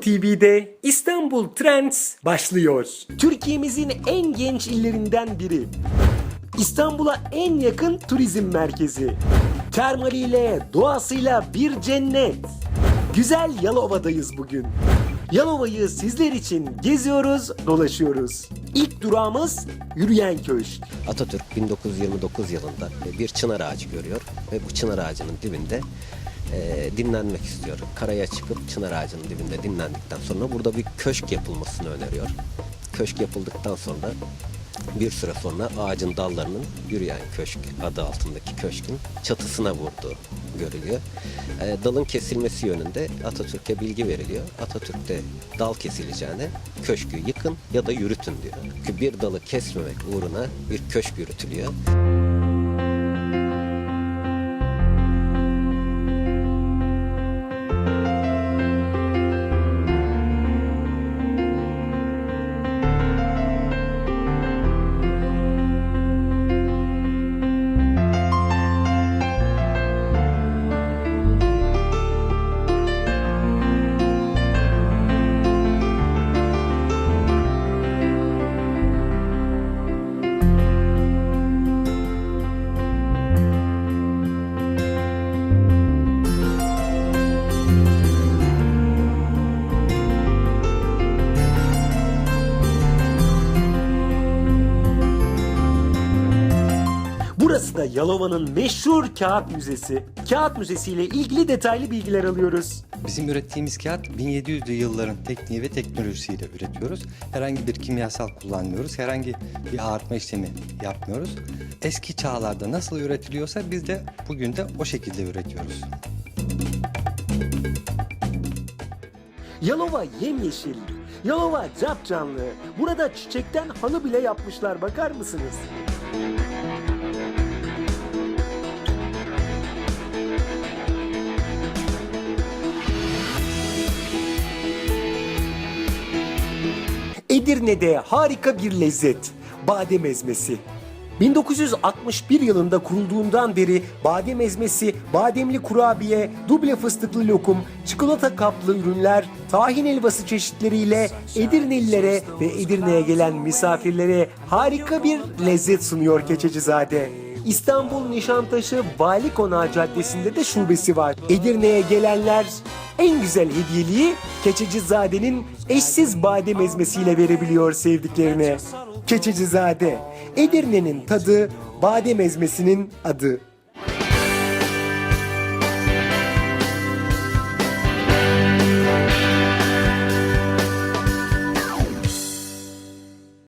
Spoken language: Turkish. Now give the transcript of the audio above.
TV'de İstanbul Trends başlıyor. Türkiye'mizin en genç illerinden biri. İstanbul'a en yakın turizm merkezi. Termaliyle, doğasıyla bir cennet. Güzel Yalova'dayız bugün. Yalova'yı sizler için geziyoruz, dolaşıyoruz. İlk durağımız Yürüyen Köşk. Atatürk 1929 yılında bir çınar ağacı görüyor ve bu çınar ağacının dibinde e, dinlenmek istiyor. Karaya çıkıp çınar ağacının dibinde dinlendikten sonra burada bir köşk yapılmasını öneriyor. Köşk yapıldıktan sonra bir süre sonra ağacın dallarının yürüyen köşk adı altındaki köşkün çatısına vurduğu görülüyor. E, dalın kesilmesi yönünde Atatürk'e bilgi veriliyor. Atatürk de dal kesileceğine köşkü yıkın ya da yürütün diyor. Çünkü bir dalı kesmemek uğruna bir köşk yürütülüyor. Burası da Yalova'nın meşhur kağıt müzesi. Kağıt müzesi ile ilgili detaylı bilgiler alıyoruz. Bizim ürettiğimiz kağıt 1700'lü yılların tekniği ve teknolojisiyle üretiyoruz. Herhangi bir kimyasal kullanmıyoruz. Herhangi bir ağartma işlemi yapmıyoruz. Eski çağlarda nasıl üretiliyorsa biz de bugün de o şekilde üretiyoruz. Yalova yemyeşil. Yalova capcanlı. Burada çiçekten halı bile yapmışlar bakar mısınız? Edirne'de harika bir lezzet. Badem ezmesi. 1961 yılında kurulduğundan beri badem ezmesi, bademli kurabiye, duble fıstıklı lokum, çikolata kaplı ürünler, tahin helvası çeşitleriyle Edirnelilere ve Edirne'ye gelen misafirlere harika bir lezzet sunuyor Keçecizade. İstanbul Nişantaşı Vali Konağı Caddesi'nde de şubesi var. Edirne'ye gelenler en güzel hediyeliği Keçecizade'nin eşsiz badem ezmesiyle verebiliyor sevdiklerine. Keçecizade, Edirne'nin tadı, badem ezmesinin adı.